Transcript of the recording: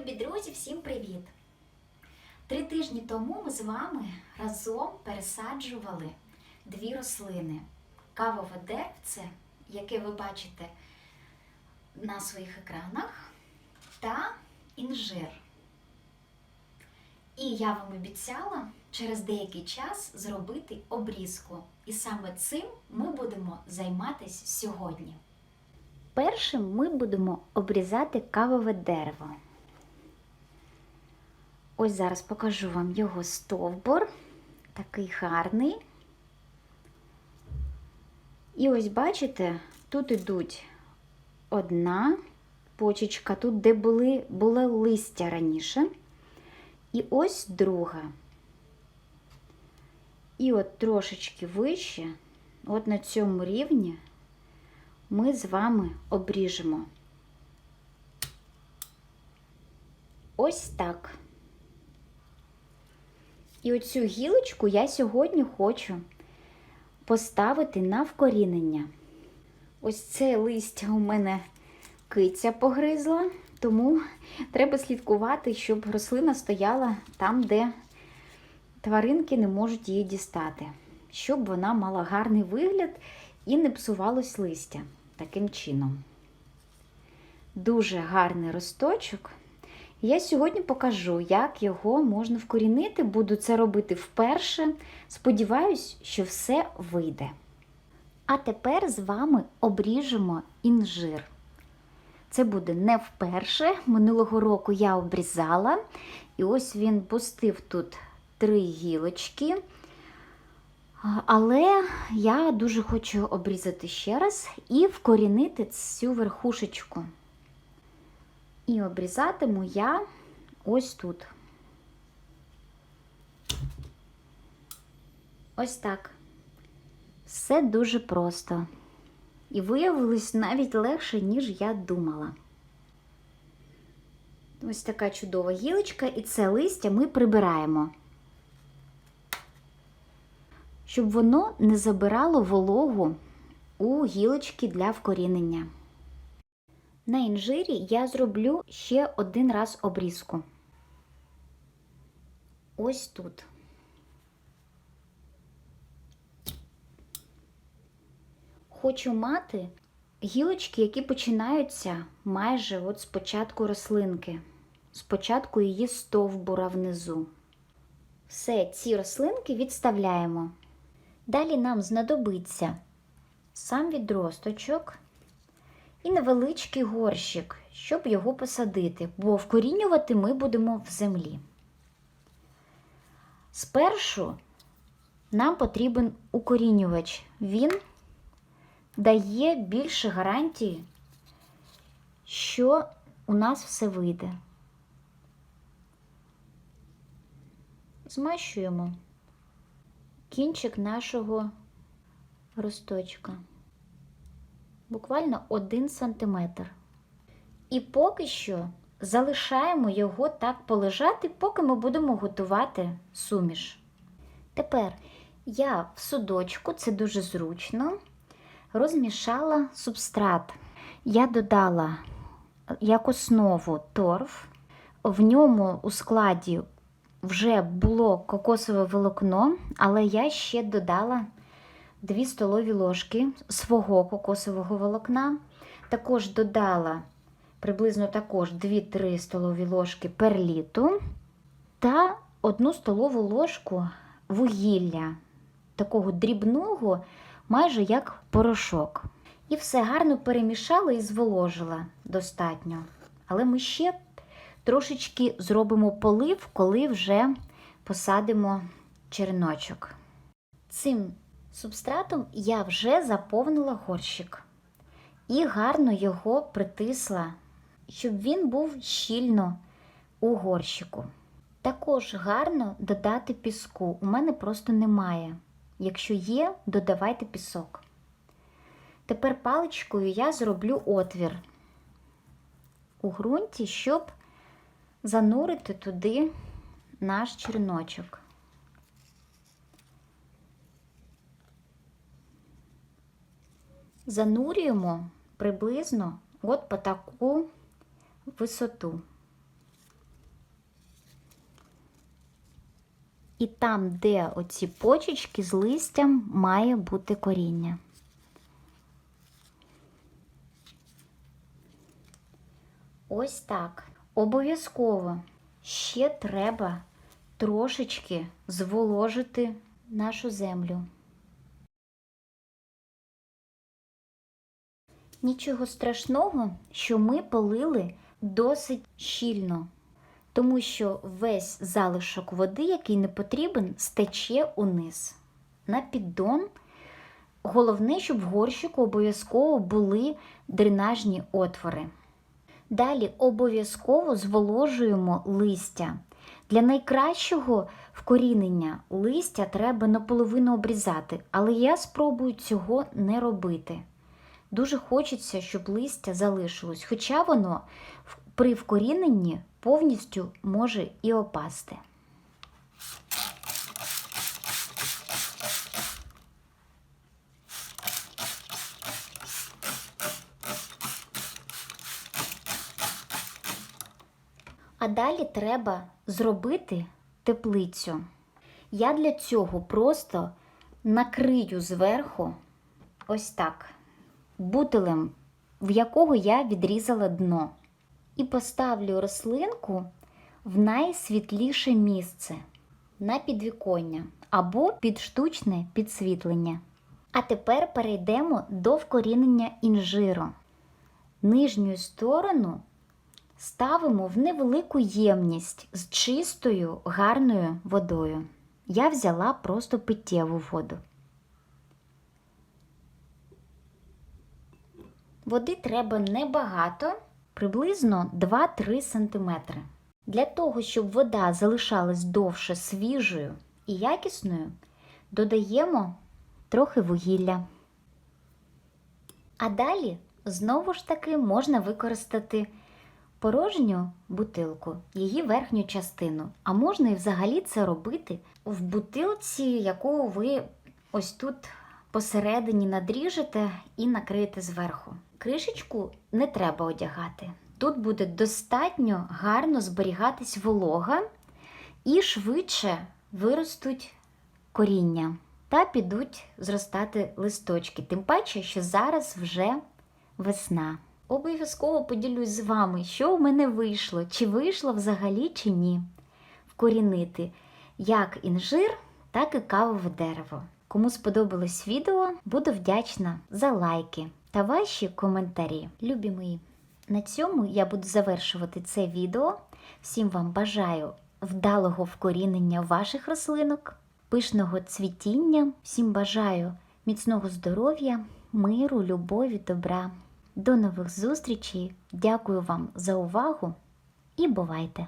Любі друзі, всім привіт! Три тижні тому ми з вами разом пересаджували дві рослини: кавове деревце, яке ви бачите на своїх екранах, та інжир. І я вам обіцяла через деякий час зробити обрізку. І саме цим ми будемо займатися сьогодні. Першим ми будемо обрізати кавове дерево. Ось зараз покажу вам його стовбур, такий гарний. І ось бачите, тут ідуть одна почечка, тут, де були, було листя раніше. І ось друга. І от трошечки вище, от на цьому рівні, ми з вами обріжемо. Ось так. І оцю гілочку я сьогодні хочу поставити на вкорінення. Ось це листя у мене киця погризла, тому треба слідкувати, щоб рослина стояла там, де тваринки не можуть її дістати, щоб вона мала гарний вигляд і не псувалось листя таким чином. Дуже гарний росточок. Я сьогодні покажу, як його можна вкорінити. Буду це робити вперше. Сподіваюсь, що все вийде. А тепер з вами обріжемо інжир. Це буде не вперше. Минулого року я обрізала, і ось він пустив тут три гілочки. Але я дуже хочу обрізати ще раз і вкорінити цю верхушечку. І обрізатиму я ось тут. Ось так. Все дуже просто. І виявилось навіть легше, ніж я думала. Ось така чудова гілочка, і це листя ми прибираємо, щоб воно не забирало вологу у гілочки для вкорінення. На інжирі я зроблю ще один раз обрізку. Ось тут. Хочу мати гілочки, які починаються майже от з початку рослинки, з початку її стовбура внизу. Все, ці рослинки відставляємо. Далі нам знадобиться сам відросточок і невеличкий горщик, щоб його посадити, бо вкорінювати ми будемо в землі. Спершу нам потрібен укорінювач. Він дає більше гарантії, що у нас все вийде. Змащуємо кінчик нашого росточка буквально 1 см. І поки що залишаємо його так полежати, поки ми будемо готувати суміш. Тепер я в судочку, це дуже зручно, розмішала субстрат. Я додала як основу торф, в ньому у складі вже було кокосове волокно, але я ще додала 2 столові ложки свого кокосового волокна. Також додала приблизно також 2-3 столові ложки перліту та 1 столову ложку вугілля, такого дрібного, майже як порошок. І все гарно перемішала і зволожила достатньо. Але ми ще трошечки зробимо полив, коли вже посадимо череночок. Цим Субстратом я вже заповнила горщик і гарно його притисла, щоб він був щільно у горщику. Також гарно додати піску. У мене просто немає. Якщо є, додавайте пісок. Тепер паличкою я зроблю отвір у ґрунті, щоб занурити туди наш черночок. занурюємо приблизно от по таку висоту. І там, де оці почечки з листям має бути коріння. Ось так. Обов'язково ще треба трошечки зволожити нашу землю. Нічого страшного, що ми полили досить щільно, тому що весь залишок води, який не потрібен, стече униз. На піддон. Головне, щоб в горщику обов'язково були дренажні отвори. Далі обов'язково зволожуємо листя. Для найкращого вкорінення листя треба наполовину обрізати, але я спробую цього не робити. Дуже хочеться, щоб листя залишилось, хоча воно при вкоріненні повністю може і опасти. А далі треба зробити теплицю. Я для цього просто накрию зверху ось так бутилем, в якого я відрізала дно. І поставлю рослинку в найсвітліше місце на підвіконня або під штучне підсвітлення. А тепер перейдемо до вкорінення інжиру. Нижню сторону ставимо в невелику ємність з чистою гарною водою. Я взяла просто питтєву воду. Води треба небагато, приблизно 2-3 см. Для того, щоб вода залишалась довше свіжою і якісною, додаємо трохи вугілля. А далі знову ж таки можна використати порожню бутилку, її верхню частину. А можна і взагалі це робити в бутилці, яку ви ось тут посередині надріжете і накриєте зверху. Кришечку не треба одягати. Тут буде достатньо гарно зберігатись волога і швидше виростуть коріння та підуть зростати листочки. Тим паче, що зараз вже весна. Обов'язково поділюсь з вами, що в мене вийшло, чи вийшло взагалі, чи ні. Вкорінити як інжир, так і кавове дерево. Кому сподобалось відео, буду вдячна за лайки та ваші коментарі. Любі мої! На цьому я буду завершувати це відео. Всім вам бажаю вдалого вкорінення ваших рослинок, пишного цвітіння. Всім бажаю міцного здоров'я, миру, любові, добра. До нових зустрічей. Дякую вам за увагу і бувайте!